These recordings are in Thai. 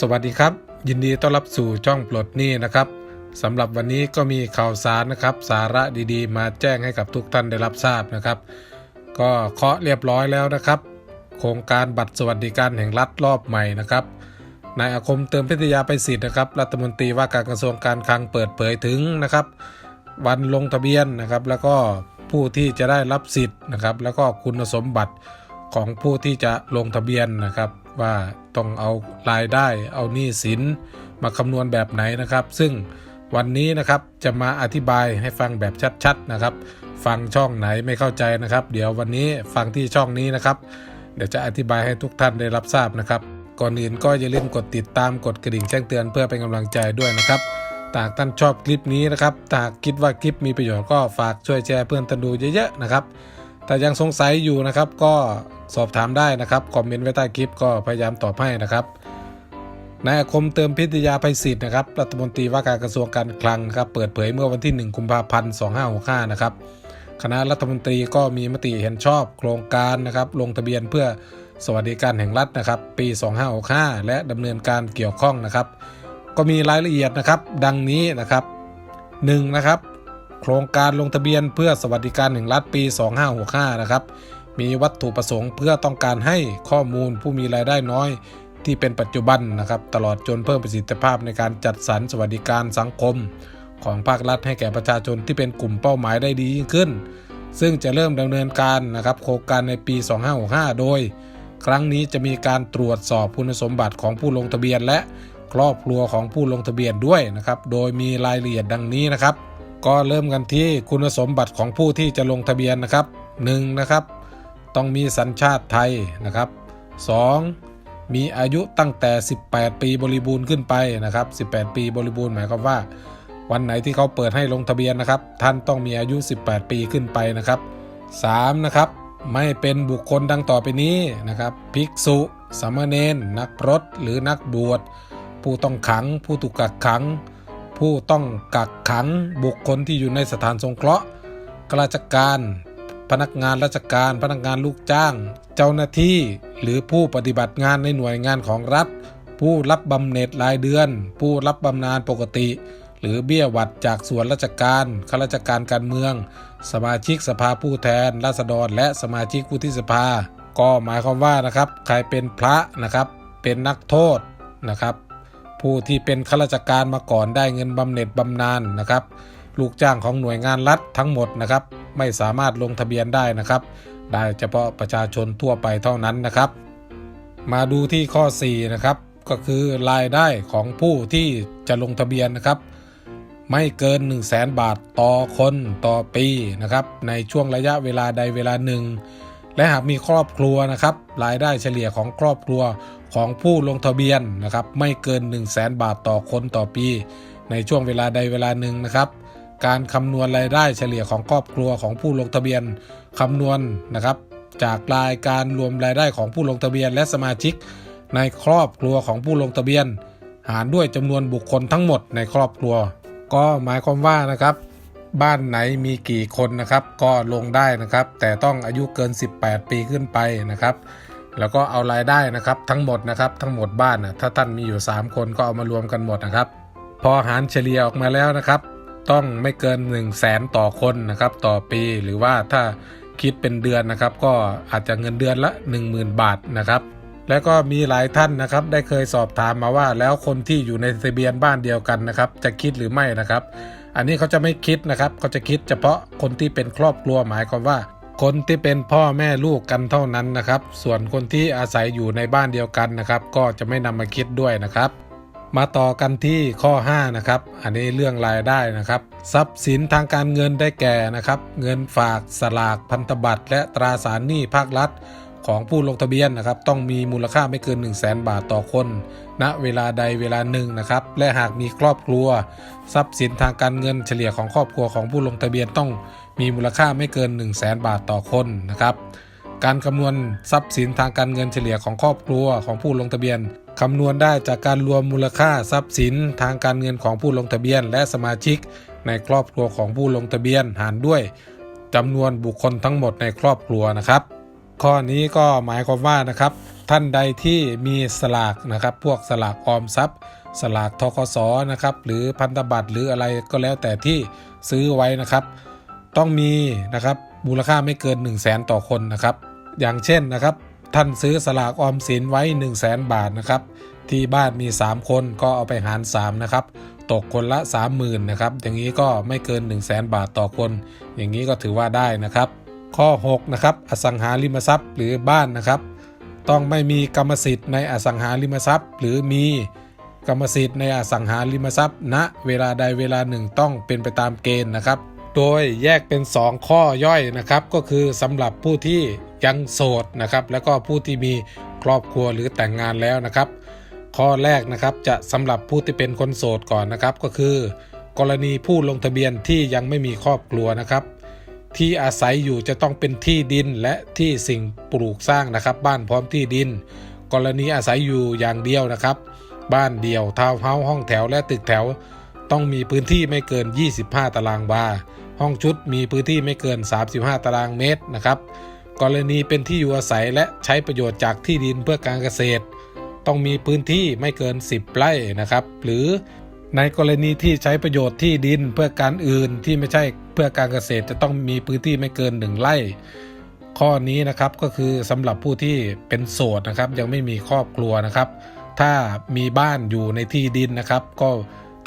สวัสดีครับ ยินดีต้อนรับสู่ช่องปลดหนี้นะครับสำหรับวันนี้ก็มีข่าวสารนะครับ สาระดีๆ มาแจ้งให้กับทุกท่านได้รับทราบนะครับ ก็เคาะเรียบร้อยแล้วนะครับ โครงการบัตรสวัสดิการแห่งรัฐรอบใหม่นะครับนายอาคมเติมพิทยาไปสิทธิ์นะครับรัฐมนตรีว่าการกระทรวงการคลังเปิดเผยถึงนะครับ วันลงทะเบียนนะครับ แล้วก็ผู้ที่จะได้รับสิทธิ์นะครับ แล้วก็คุณสมบัติของผู้ที่จะลงทะเบียนนะครับ ว่าต้องเอารายได้เอาหนี้สินมาคำนวณแบบไหนนะครับ ซึ่งวันนี้นะครับจะมาอธิบายให้ฟังแบบชัดๆนะครับ ฟังช่องไหนไม่เข้าใจนะครับ เดี๋ยววันนี้ฟังที่ช่องนี้นะครับ เดี๋ยวจะอธิบายให้ทุกท่านได้รับทราบนะครับ ก่อนอื่นก็อย่าลืมกดติดตามกดกระดิ่งแจ้งเตือนเพื่อเป็นกำลังใจด้วยนะครับถ้าหากท่านชอบคลิปนี้นะครับถ้าหากคิดว่าคลิปมีประโยชน์ก็ฝากช่วยแชร์เพื่อนท่านดูเยอะๆนะครับ ถ้ายังสงสัยอยู่นะครับก็สอบถามได้นะครับคอมเมนต์ไว้ใต้คลิปก็พยายามตอบให้นะครับนายอาคมเติมพิทยาภัยศิษย์นะครับรัฐมนตรีว่าการกระทรวงการคลังครับเปิดเผยเมื่อวันที่ 1 กุมภาพันธ์ 2565 นะครับคณะรัฐมนตรีก็มีมติเห็นชอบโครงการนะครับลงทะเบียนเพื่อสวัสดิการแห่งรัฐนะครับ ปี 2565 และดำเนินการเกี่ยวข้องนะครับ ก็มีรายละเอียดนะครับ ดังนี้นะครับ 1. นะครับ ครงการลงทะเบียนเพื่อสวัสดิการแห่งรัฐปี 2565 นะครับ มีวัตถุประสงค์เพื่อต้องการให้ข้อมูลผู้มีรายได้น้อย ที่เป็นปัจจุบันนะครับ ตลอดจนเพิ่มประสิทธิภาพในการจัดสรรสวัสดิการสังคม ของภาครัฐให้แก่ประชาชนที่เป็นกลุ่มเป้าหมายได้ดียิ่งขึ้น ซึ่งจะเริ่มดำเนินการนะครับโครงการในปี 2565 โดย ครั้งนี้จะมีการตรวจสอบคุณสมบัติของผู้ลงทะเบียนและครอบครัวของผู้ลงทะเบียนด้วยนะครับ โดยมีรายละเอียดดังนี้นะครับ ก็เริ่มกันที่คุณสมบัติของผู้ที่จะลงทะเบียนนะครับ 1. นะครับ ต้องมีสัญชาติไทยนะครับ 2. มีอายุตั้งแต่ 18 ปีบริบูรณ์ขึ้นไปนะครับ 18 ปีบริบูรณ์หมายความว่า วันไหนที่เขาเปิดให้ลงทะเบียนนะครับ ท่านต้องมีอายุ 18 ปีขึ้นไปนะครับ 3. นะครับไม่เป็นบุคคลดังต่อไปนี้นะครับภิกษุสามเณรนักพรตหรือนักบวช ผู้ต้องขัง ผู้ถูกกักขัง ผู้ต้องกักขังบุคคลที่อยู่ในสถานสงเคราะห์ข้าราชการ พนักงานราชการ พนักงานลูกจ้าง เจ้าหน้าที่ หรือผู้ปฏิบัติงานในหน่วยงานของรัฐ ผู้รับบำเหน็จรายเดือน ผู้รับบำนาญปกติ หรือเบี้ยหวัดจากส่วนราชการข้าราชการการเมือง สมาชิกสภาผู้แทน ราษฎร และสมาชิกวุฒิสภา ก็หมายความว่านะครับ ใครเป็นพระนะครับ เป็นนักโทษนะครับ ผู้ที่เป็นข้าราชการมาก่อนได้เงินบำเหน็จบำนาญนะครับ ลูกจ้างของหน่วยงานรัฐทั้งหมดนะครับ ไม่สามารถลงทะเบียนได้นะครับ ได้เฉพาะประชาชนทั่วไปเท่านั้นนะครับ มาดูที่ข้อ 4 นะครับ ก็คือรายได้ของผู้ที่จะลงทะเบียนนะครับ ไม่เกิน 1 0 0 0 0แบาทต่อคนต่อปีนะครับ ในช่วงระยะเวลาใดเวลาหนึ่ง และหากมีครอบครัวนะครับรายได้เฉลี่ยของครอบครัวของผู้ลงทะเบียนนะครับไม่เกิน 1 0 0 0 0แบาทต่อคนต่อปี ในช่วงเวลาใดเวลาหนึ่งนะครับการคำนวณรายได้เฉลี่ยของครอบครัวของผู้ลงทะเบียนคำนวณนะครับจากรายการรวมรายได้ของผู้ลงทะเบียนและสมาชิก ในครอบครัวของผู้ลงทะเบียน หารด้วยจำนวนบุคคลทั้งหมดในครอบครัว ก็หมายความว่านะครับ บ้านไหนมีกี่คนนะครับ ก็ลงได้นะครับ แต่ต้องอายุเกิน 18 ปีขึ้นไปนะครับ แล้วก็เอารายได้นะครับทั้งหมดนะครับทั้งหมดบ้านนะถ้าท่านมีอยู่ 3 คนก็เอามารวมกันหมดนะครับ พอหารเฉลี่ยออกมาแล้วนะครับ ต้องไม่เกิน 1 0 0 0 0แสนต่อคนนะครับ ต่อปีหรือว่าถ้าคิดเป็นเดือนนะครับ ก็อาจจะเงินเดือนละ 10,000 บาทนะครับแล้วก็มีหลายท่านนะครับ ได้เคยสอบถามมาว่าแล้วคนที่อยู่ในทะเบียนบ้านเดียวกันนะครับ จะคิดหรือไม่นะครับ อันนี้เขาจะไม่คิดนะครับเขาจะคิดเฉพาะคนที่เป็นครอบครัวหมายความว่า คนที่เป็นพ่อแม่ลูกกันเท่านั้นนะครับ ส่วนคนที่อาศัยอยู่ในบ้านเดียวกันนะครับ ก็จะไม่นำมาคิดด้วยนะครับ มาต่อกันที่ข้อ5นะครับอันนี้เรื่องรายได้นะครับ ทรัพย์สินทางการเงินได้แก่นะครับ เงินฝากสลากพันธบัตรและตราสารหนี้ภาครัฐ ของผู้ลงทะเบียนนะครับ ต้องมีมูลค่าไม่เกิน 1 0 0 0 0แบาทต่อคนณเวลาใดเวลาหนึ่งนะครับ และหากมีครอบครัว ทรัพย์สินทางการเงินเฉลี่ยของครอบครัวของผู้ลงทะเบียนต้องมีมูลค่าไม่เกิน 1 0 0 0 0แบาทต่อคนนะครับ การคำนวณทรัพย์สินทางการเงินเฉลี่ยของครอบครัวของผู้ลงทะเบียนคำนวณได้จากการรวมมูลค่าทรัพย์สินทางการเงินของผู้ลงทะเบียน และสมาชิก ในครอบครัวของผู้ลงทะเบียนหารด้วยจำนวนบุคคลทั้งหมดในครอบครัวนะครับ ข้อนี้ก็หมายความว่านะครับ ท่านใดที่มีสลากนะครับ พวกสลากออมทรัพย์ สลากทกสนะครับ หรือพันธบัตรหรืออะไรก็แล้วแต่ที่ซื้อไว้นะครับ ต้องมีนะครับมูลค่าไม่เกิน 1 0 0 0 0แสนต่อคนนะครับ อย่างเช่นนะครับ ท่านซื้อสลากออมสินไว้ 1 0 0 0 0แสนบาทนะครับ ที่บ้านมี 3 คนก็เอาไปหาร 3 นะครับตกคนละ 30,000นะครับอย่างนี้ก็ไม่เกิน 1 0 0 0 0แสนบาทต่อคน อย่างนี้ก็ถือว่าได้นะครับ ข้อ6นะครับอสังหาริมทรัพย์หรือบ้านนะครับ ต้องไม่มีกรรมสิทธิ์ในอสังหาริมทรัพย์ หรือมีกรรมสิทธิ์ในอสังหาริมทรัพย์ณเวลาใดเวลาหนึ่งต้องเป็นไปตามเกณฑ์นะครับ โดยแยกเป็น 2 ข้อย่อยนะครับ ก็คือสำหรับผู้ที่ยังโสดนะครับ แล้วก็ผู้ที่มีครอบครัวหรือแต่งงานแล้วนะครับ ข้อแรกนะครับจะสำหรับผู้ที่เป็นคนโสดก่อนนะครับ ก็คือ กรณีผู้ลงทะเบียนที่ยังไม่มีครอบครัวนะครับ ที่อาศัยอยู่จะต้องเป็นที่ดินและที่สิ่งปลูกสร้างนะครับ บ้านพร้อมที่ดิน กรณีอาศัยอยู่อย่างเดียวนะครับ บ้านเดี่ยวทาวน์เฮาส์ห้องแถวและตึกแถว ต้องมีพื้นที่ไม่เกิน 25 ตารางวาห้องชุดมีพื้นที่ไม่เกิน 35 ตารางเมตรนะครับ กรณีเป็นที่อยู่อาศัยและใช้ประโยชน์จากที่ดินเพื่อการเกษตร ต้องมีพื้นที่ไม่เกิน 10 ไร่นะครับ หรือ ในกรณีที่ใช้ประโยชน์ที่ดินเพื่อการอื่นที่ไม่ใช่เพื่อการเกษตรจะต้องมีพื้นที่ไม่เกิน 1 ไร่ ข้อนี้นะครับก็คือสำหรับผู้ที่เป็นโสดนะครับ ยังไม่มีครอบครัวนะครับ ถ้ามีบ้านอยู่ในที่ดินนะครับ ก็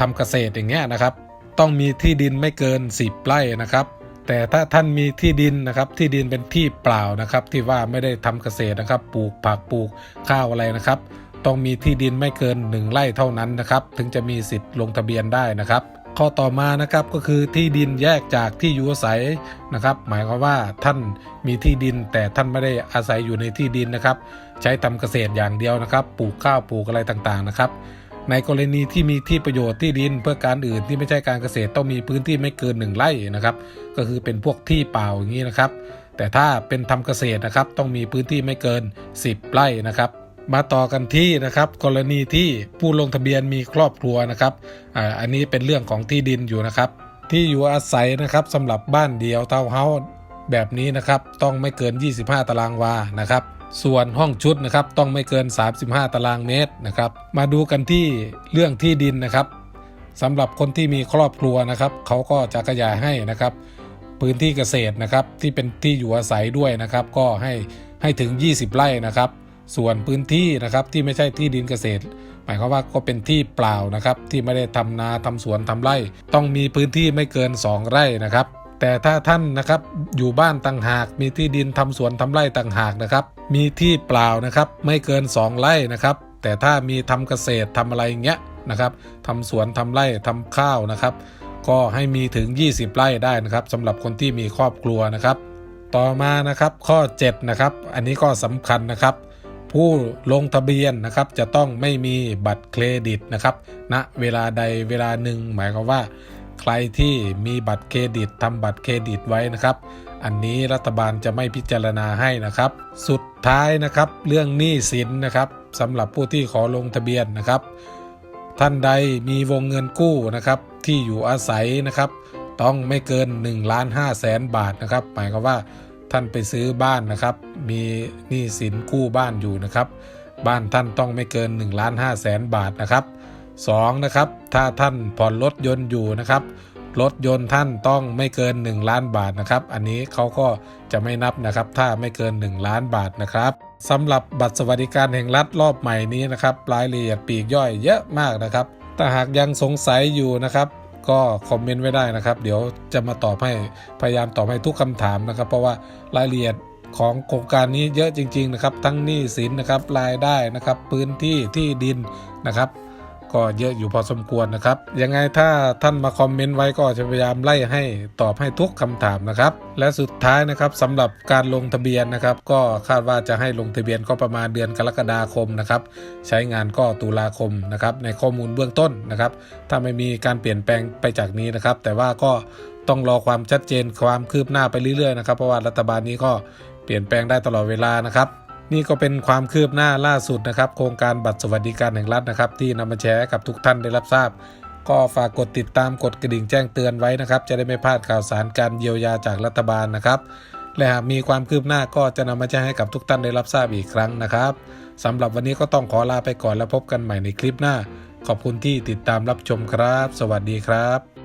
ทำเกษตรอย่างเงี้ยนะครับ ต้องมีที่ดินไม่เกิน 10 ไร่นะครับ แต่ถ้าท่านมีที่ดินนะครับที่ดินเป็นที่เปล่านะครับ ที่ว่าไม่ได้ทำเกษตรนะครับ ปลูกผักปลูกข้าวอะไรนะครับ ต้องมีที่ดินไม่เกิน 1 ไร่เท่านั้นนะครับ ถึงจะมีสิทธิ์ลงทะเบียนได้นะครับ ข้อต่อมานะครับก็คือที่ดินแยกจากที่อยู่อาศัยนะครับ หมายความว่าท่านมีที่ดินแต่ท่านไม่ได้อาศัยอยู่ในที่ดินนะครับ ใช้ทำเกษตรอย่างเดียวนะครับ ปลูกข้าวปลูกอะไรต่างๆนะครับในกรณีที่มีที่ประโยชน์ที่ดินเพื่อการอื่นที่ไม่ใช่การเกษตรต้องมีพื้นที่ไม่เกิน 1 ไร่นะครับ ก็คือเป็นพวกที่เปล่าอย่างนี้นะครับ แต่ถ้าเป็นทำเกษตรนะครับ ต้องมีพื้นที่ไม่เกิน 10 ไร่นะครับ มาต่อกันที่นะครับกรณีที่ผู้ลงทะเบียนมีครอบครัวนะครับอ่าอันนี้เป็นเรื่องของที่ดินอยู่นะครับ ที่อยู่อาศัยนะครับสำหรับบ้านเดียวเทาเฮาแบบนี้นะครับต้องไม่เกิน 25 ตารางวานะครับส่วนห้องชุดนะครับต้องไม่เกิน 35 ตารางเมตรนะครับมาดูกันที่เรื่องที่ดินนะครับสำหรับคนที่มีครอบครัวนะครับเขาก็จะขยายให้นะครับ พื้นที่เกษตรนะครับที่เป็นที่อยู่อาศัยด้วยนะครับ ก็ให้ให้ถึง 20 ไร่นะครับ ส่วนพื้นที่นะครับที่ไม่ใช่ที่ดินเกษตร หมายความว่าก็เป็นที่เปล่านะครับ ที่ไม่ได้ทำนาทำสวนทำไร่ ต้องมีพื้นที่ไม่เกิน 2 ไร่นะครับ แต่ถ้าท่านนะครับอยู่บ้านต่างหาก มีที่ดินทำสวนทำไร่ต่างหากนะครับ มีที่เปล่านะครับไม่เกิน 2 ไร่นะครับ แต่ถ้ามีทำเกษตรทำอะไรอย่างเงี้ยนะครับทำสวนทำไร่ทำข้าวนะครับ ก็ให้มีถึง 20 ไร่ได้นะครับสำหรับคนที่มีครอบครัวนะครับ ต่อมานะครับข้อ7นะครับอันนี้ก็สำคัญนะครับ ผู้ลงทะเบียนนะครับจะต้องไม่มีบัตรเครดิตนะครับณเวลาใดเวลาหนึ่งหมายความว่า ใครที่มีบัตรเครดิตทำบัตรเครดิตไว้นะครับ อันนี้รัฐบาลจะไม่พิจารณาให้นะครับ สุดท้ายนะครับเรื่องหนี้สินนะครับสำหรับผู้ที่ขอลงทะเบียนนะครับ ท่านใดมีวงเงินกู้นะครับที่อยู่อาศัยนะครับ ต้องไม่เกิน1ล้าน5แสนบาทนะครับ หมายความว่า ท่านไปซื้อบ้านนะครับ มีหนี้สินกู้บ้านอยู่นะครับ บ้านท่านต้องไม่เกิน1ล้าน5แสนบาทนะครับ 2 นะครับ ถ้าท่านผ่อนรถยนต์อยู่นะครับ รถยนต์ท่านต้องไม่เกิน 1 ล้านบาทนะครับ อันนี้เขาก็จะไม่นับนะครับ ถ้าไม่เกิน 1 ล้านบาทนะครับสำหรับบัตรสวัสดิการแห่งรัฐรอบใหม่นี้นะครับรายละเอียดปีกย่อยเยอะมากนะครับ ถ้าหากยังสงสัยอยู่นะครับ ก็คอมเมนต์ไว้ได้นะครับ เดี๋ยวจะมาตอบให้พยายามตอบให้ทุกคำถามนะครับ เพราะว่ารายละเอียดของโครงการนี้เยอะจริง ๆ นะครับ ทั้งหนี้สินนะครับรายได้นะครับ พื้นที่ที่ดินนะครับ ก็เยอะอยู่พอสมควรนะครับ ยังไงถ้าท่านมาคอมเมนต์ไว้ก็จะพยายามไล่ให้ตอบให้ทุกคำถามนะครับ และสุดท้ายนะครับสำหรับการลงทะเบียนนะครับ ก็คาดว่าจะให้ลงทะเบียนก็ประมาณเดือนกรกฎาคมนะครับ ใช้งานก็ตุลาคมนะครับ ในข้อมูลเบื้องต้นนะครับ ถ้าไม่มีการเปลี่ยนแปลงไปจากนี้นะครับ แต่ว่าก็ต้องรอความชัดเจนความคืบหน้าไปเรื่อยๆนะครับ เพราะว่ารัฐบาลนี้ก็เปลี่ยนแปลงได้ตลอดเวลานะครับ นี่ก็เป็นความคืบหน้าล่าสุดนะครับ โครงการบัตรสวัสดิการแห่งรัฐนะครับ ที่นำมาแชร์กับทุกท่านได้รับทราบ ก็ฝากกดติดตามกดกระดิ่งแจ้งเตือนไว้นะครับ จะได้ไม่พลาดข่าวสารการเยียวยาจากรัฐบาลนะครับและหากมีความคืบหน้าก็จะนำมาแจ้งให้กับทุกท่านได้รับทราบอีกครั้งนะครับสำหรับวันนี้ก็ต้องขอลาไปก่อนแล้วพบกันใหม่ในคลิปหน้า ขอบคุณที่ติดตามรับชมครับ สวัสดีครับ